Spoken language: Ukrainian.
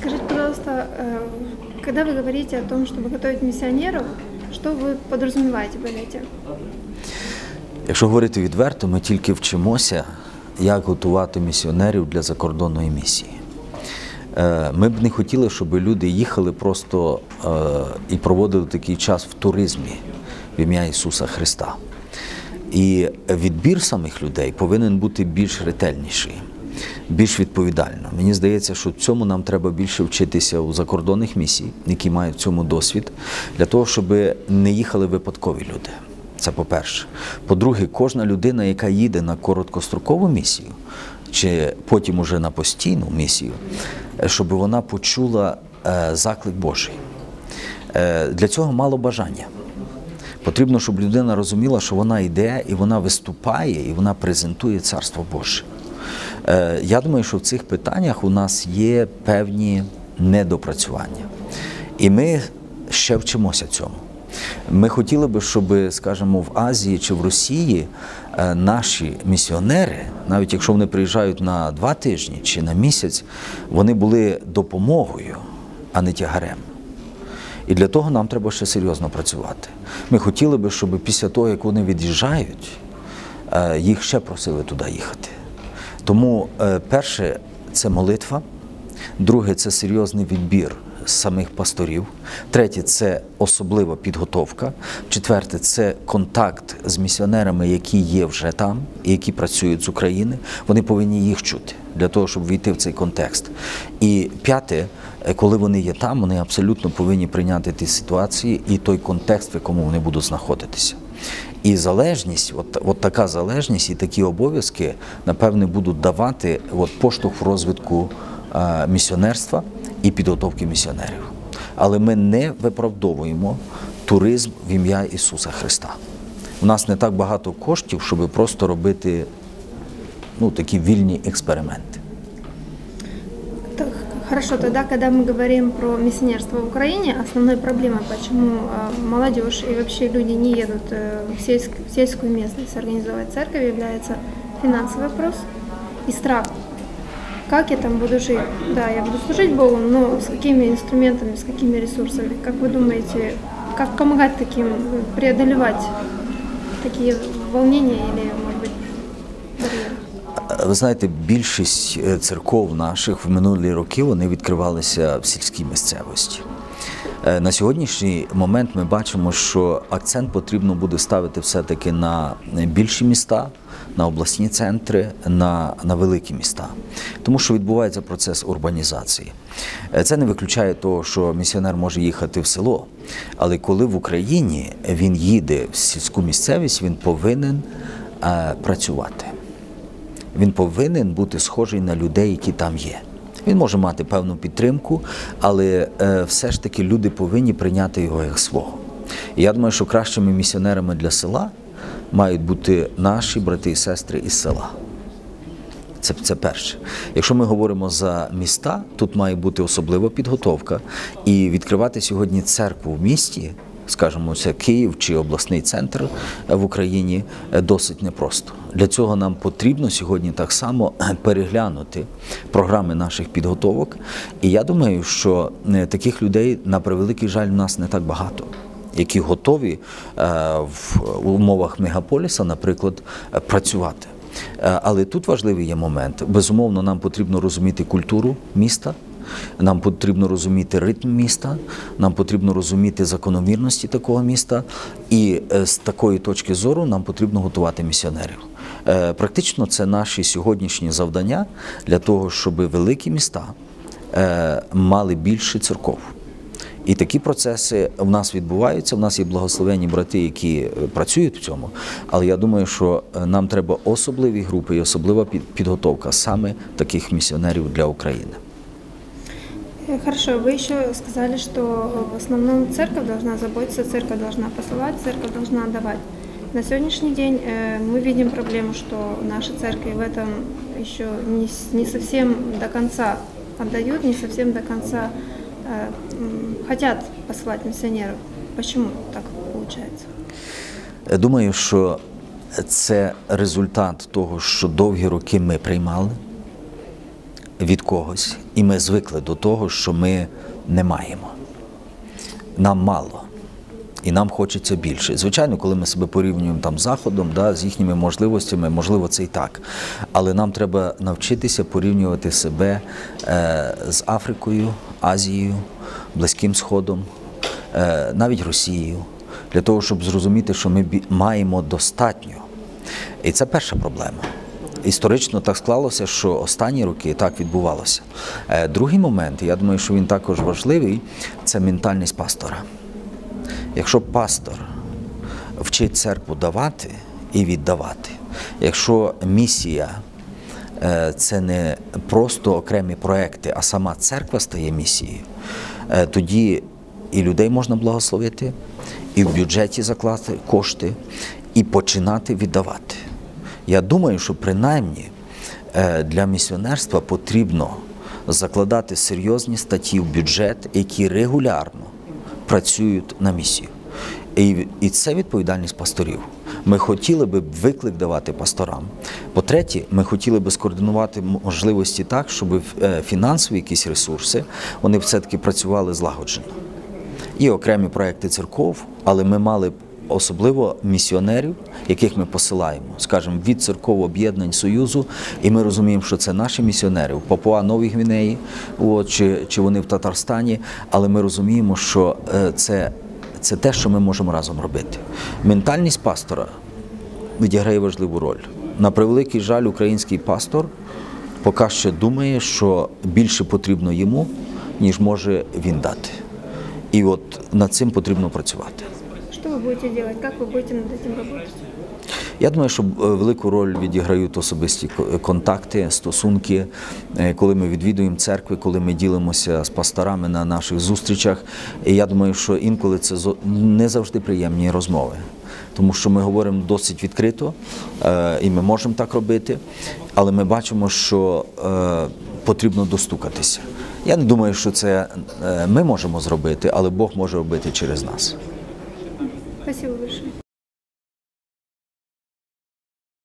Скажите, пожалуйста, э, когда вы говорите о том, чтобы готовить миссионеров, что вы подразумеваете под этим? Якщо говорити відверто, ми тільки вчимося, як готувати місіонерів для закордонної місії. Е, Ми б не хотіли, щоб люди їхали просто е, і проводили такий час в туризмі в ім'я Ісуса Христа. І відбір самих людей повинен бути більш ретельніший, більш відповідально. Мені здається, що цьому нам треба більше вчитися у закордонних місій, які мають в цьому досвід, для того, щоб не їхали випадкові люди. Це по-перше. По-друге, кожна людина, яка їде на короткострокову місію, чи потім уже на постійну місію, е, щоб вона почула е, заклик Божий. Е, Для цього мало бажання. Потрібно, щоб людина розуміла, що вона йде і вона виступає, і вона презентує Царство Боже. Е, Я думаю, що в цих питаннях у нас є певні недопрацювання. І ми ще вчимося цьому. Ми хотіли би, щоб, скажімо, в Азії чи в Росії е, наші місіонери, навіть якщо вони приїжджають на два тижні чи на місяць, вони були допомогою, а не тягарем. І для того нам треба ще серйозно працювати. Ми хотіли би, щоб після того, як вони від'їжджають, е, їх ще просили туди їхати. Тому е, перше це молитва, друге це серйозний відбір самих пасторів, третє це особлива підготовка, четверте це контакт з місіонерами, які є вже там і які працюють з України. Вони повинні їх чути для того, щоб війти в цей контекст. І п'яте, е, коли вони є там, вони абсолютно повинні прийняти ті ситуації і той контекст, в якому вони будуть знаходитися. І залежність, от, от така залежність і такі обов'язки, напевне, будуть давати от, поштовх в розвитку е, місіонерства і підготовки місіонерів. Але ми не виправдовуємо туризм в ім'я Ісуса Христа. У нас не так багато коштів, щоб просто робити ну, такі вільні експерименти. Хорошо, тогда, когда мы говорим про миссионерство в Украине, основной проблемой, почему э, молодежь и вообще люди не едут э, в, сельск- в сельскую местность организовать церковь, является финансовый вопрос и страх. Как я там буду жить? Да, я буду служить Богу, но с какими инструментами, с какими ресурсами? Как вы думаете, как помогать таким э, преодолевать такие волнения или? Ви знаєте, більшість е, церков наших в минулі роки вони відкривалися в сільській місцевості. Е, На сьогоднішній момент ми бачимо, що акцент потрібно буде ставити все-таки на більші міста, на обласні центри, на, на великі міста, тому що відбувається процес урбанізації. Е, Це не виключає того, що місіонер може їхати в село, але коли в Україні він їде в сільську місцевість, він повинен е, працювати він повинен бути схожий на людей, які там є. Він може мати певну підтримку, але е, все ж таки люди повинні прийняти його як свого. І я думаю, що кращими місіонерами для села мають бути наші брати і сестри із села. Це, це перше. Якщо ми говоримо за міста, тут має бути особлива підготовка. І відкривати сьогодні церкву в місті, скажімо, Київ чи обласний центр е, в Україні, е, досить непросто. Для цього нам потрібно сьогодні так само е, переглянути програми наших підготовок. І я думаю, що таких людей, на превеликий жаль, в нас не так багато. Які готові в умовах мегаполіса, наприклад, працювати. Але тут важливий є момент. Безумовно, нам потрібно розуміти культуру міста, нам потрібно розуміти ритм міста, нам потрібно розуміти закономірності такого міста, і е, з такої точки зору нам потрібно готувати місіонерів. Е, Практично це наші сьогоднішні завдання для того, щоб великі міста е, мали більше церков. І такі процеси в нас відбуваються. В нас є благословенні брати, які працюють в цьому. Але я думаю, що нам треба особливі групи і особлива підготовка саме таких місіонерів для України. Э, Хорошо, вы еще сказали, что э, в основном церковь должна заботиться, церковь должна посылать, церковь должна отдавать. На сегодняшний день э, мы видим проблему, что наши церкви в этом еще не, с- не совсем до конца отдают, не совсем до конца э, м, хотят посылать миссионеров. Почему так получается? Я Думаю, що це результат того, що довгі роки ми приймали. від когось, і ми звикли до того, що ми не маємо. Нам мало. І нам хочеться більше. Звичайно, коли ми себе порівнюємо там з Заходом, да, з їхніми можливостями, можливо, це і так. Але нам треба навчитися порівнювати себе е, з Африкою, Азією, Близьким Сходом, е, навіть Росією, для того, щоб зрозуміти, що ми маємо достатньо. І це перша проблема. Історично так склалося, що останні роки так відбувалося. Е, Другий момент, я думаю, що він також важливий, це ментальність пастора. Якщо пастор вчить церкву давати і віддавати, якщо місія е, це не просто окремі проекти, а сама церква стає місією, е, тоді і людей можна благословити, і в бюджеті закласти кошти, і починати віддавати. Я думаю, що принаймні е, для місіонерства потрібно закладати серйозні статті в бюджет, які регулярно працюють на місію. І, це відповідальність пасторів. Ми хотіли би виклик давати пасторам. По-третє, ми хотіли би скоординувати можливості так, щоб е, фінансові якісь ресурси вони все-таки працювали злагоджено. І окремі проекти церков, але ми мали особливо місіонерів, яких ми посилаємо, скажімо, від церков об'єднань Союзу, і ми розуміємо, що це наші місіонери в Папуа Новій Гвінеї, от, чи, чи вони в Татарстані, але ми розуміємо, що е, це, це те, що ми можемо разом робити. Ментальність пастора відіграє важливу роль. На превеликий жаль, український пастор поки що думає, що більше потрібно йому, ніж може він дати. І от над цим потрібно працювати. Что вы будете делать? Как вы будете над этим работать? Я думаю, що е, велику роль відіграють особисті ко- контакти, стосунки, е, коли ми відвідуємо церкви, коли ми ділимося з пасторами на наших зустрічах. І я думаю, що інколи це зо- не завжди приємні розмови. Тому що ми говоримо досить відкрито, е, і ми можемо так робити, але ми бачимо, що е, потрібно достукатися. Я не думаю, що це е, ми можемо зробити, але Бог може робити через нас. Спасибо большое.